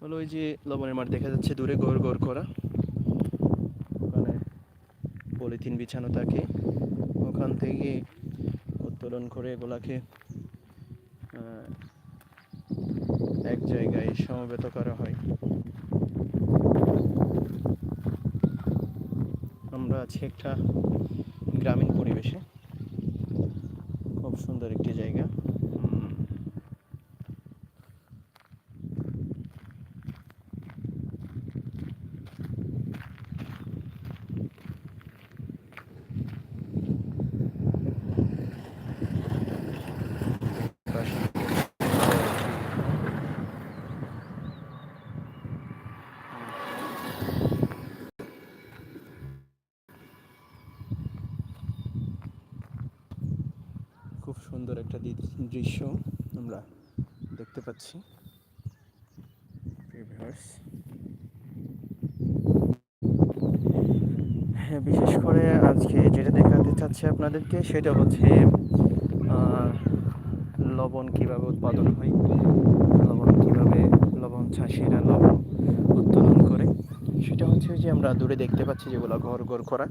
হলো ওই যে লবণের মাঠ দেখা যাচ্ছে দূরে গড় গড় করা। ওখানে পলিথিন বিছানো থাকে। ওখান থেকে উত্তোলন করে এগুলাকে এক জায়গায় সমবেত করা হয়। আমরা আছি একটা গ্রামীণ পরিবেশে খুব সুন্দর একটি জায়গা উম, পাশে খুব সুন্দর একটা দৃশ্য আমরা দেখতে পাচ্ছি। হ্যাঁ বিশেষ করে আজকে যেটা দেখাতে চাচ্ছি আপনাদেরকে, সেটা হচ্ছে লবণ কীভাবে উৎপাদন হয়, লবণ কীভাবে লবণ চাষিরা লবণ উত্তোলন করে, সেটা হচ্ছে যে আমরা দূরে দেখতে পাচ্ছি যেগুলো ঘর ঘর করা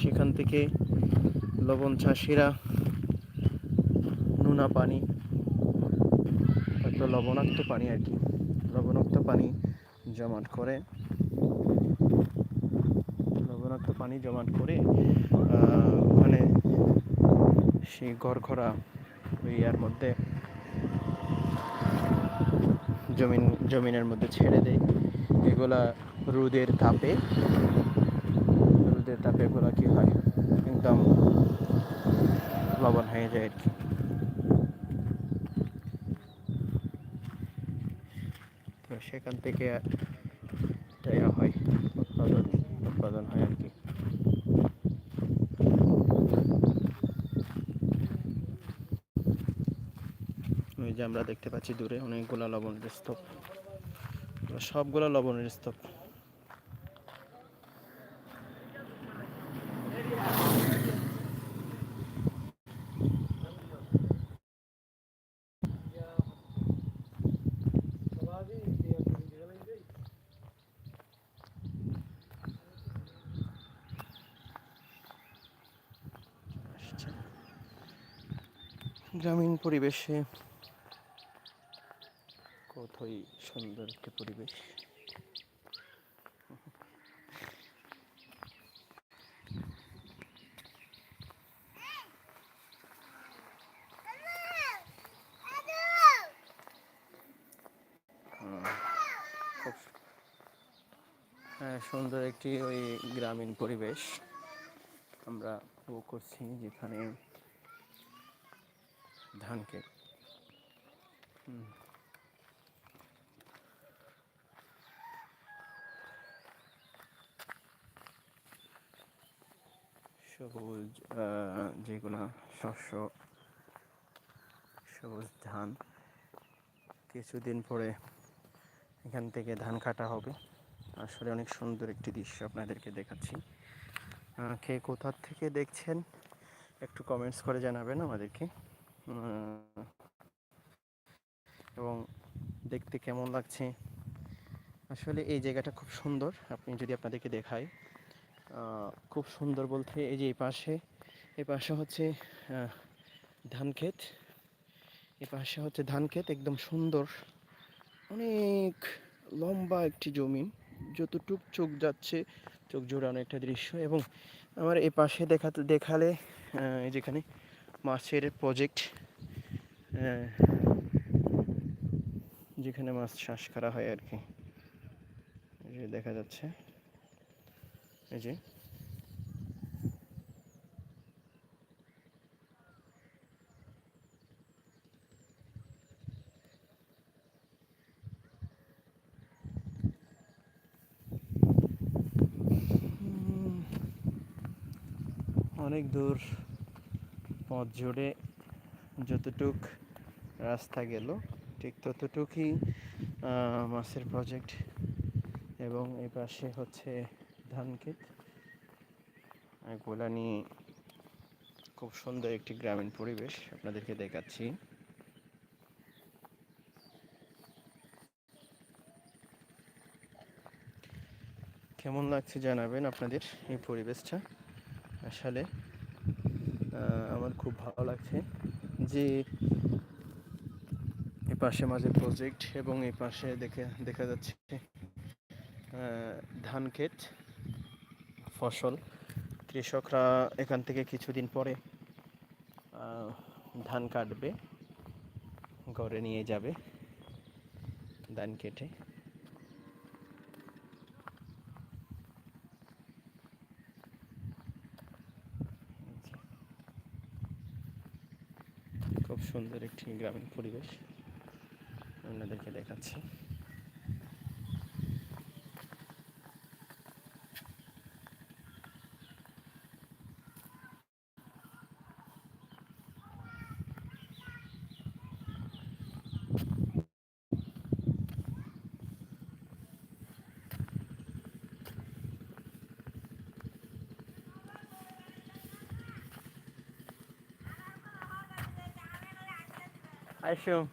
সেখান থেকে লবণ চাষিরা, নোনা পানি, হয়তো লবণাক্ত পানি আর কি, লবণাক্ত পানি জমাট করে, লবণাক্ত পানি জমাট করে ওখানে সেই ঘরঘরা ওই ইয়ার মধ্যে জমিন, জমিনের মধ্যে ছেড়ে দেয়। এগুলা রোদের তাপে তাপে এগুলা কি হয়? একদম লবণ হয়ে যায় আর কি। তো সেখান থেকে দেওয়া হয়, উৎপাদন উৎপাদন হয় আর কি। ওই যে আমরা দেখতে পাচ্ছি দূরে অনেকগুলো লবণের স্তূপ। সবগুলো লবণের স্তূপ। গ্রামীণ পরিবেশে কতই সুন্দর একটি পরিবেশ। হ্যাঁ সুন্দর একটি ওই গ্রামীণ পরিবেশ। আমরা উপভোগ করছি যেখানে ধান ক্ষেত সবুজ যেগুলো শস্য, সবুজ ধান। কিছুদিন পরে এখান থেকে ধান কাটা হবে। আসলে অনেক সুন্দর একটি দৃশ্য আপনাদেরকে দেখাচ্ছি। কে কোথা থেকে দেখছেন? একটু কমেন্টস করে জানাবেন আমাদেরকে। এবং দেখতে কেমন লাগছে? আসলে এই জায়গাটা খুব সুন্দর। আপনি যদি আপনাদেরকে দেখাই খুব সুন্দর বলতে এই যে এই পাশে এই পাশে হচ্ছে ধান ক্ষেত। এই পাশে হচ্ছে ধান ক্ষেত, একদম সুন্দর। অনেক লম্বা একটি জমি। যতটুক চোখ যাচ্ছে চোখ জোড়ানো একটা দৃশ্য এবং আমার এই পাশে দেখাতে দেখালে এই যেখানে মাছের প্রজেক্ট যেখানে মাছ চাষ করা হয় আর কি। দেখা যাচ্ছে। এই যে অনেক দূর পথ জুড়ে যতটুক রাস্তা গেল, ঠিক ততটুকুই মাছের প্রজেক্ট এবং এ পাশে হচ্ছে ধান ক্ষেত। গোলা নিয়ে খুব সুন্দর একটি গ্রামীণ পরিবেশ আপনাদেরকে দেখাচ্ছি। কেমন লাগছে জানাবেন আপনাদের এই পরিবেশটা? আহ, আমার খুব ভালো লাগছে যে এই পাশে মাঝে প্রজেক্ট এবং এই পাশে দেখে দেখা যাচ্ছে ধান ক্ষেত ফসল। কৃষকরা এখান থেকে কিছুদিন পরে ধান কাটবে ঘরে নিয়ে যাবে ধান কেটে। খুব সুন্দর একটি গ্রামীণ পরিবেশ। আপনাদেরকে দেখাচ্ছি। 还行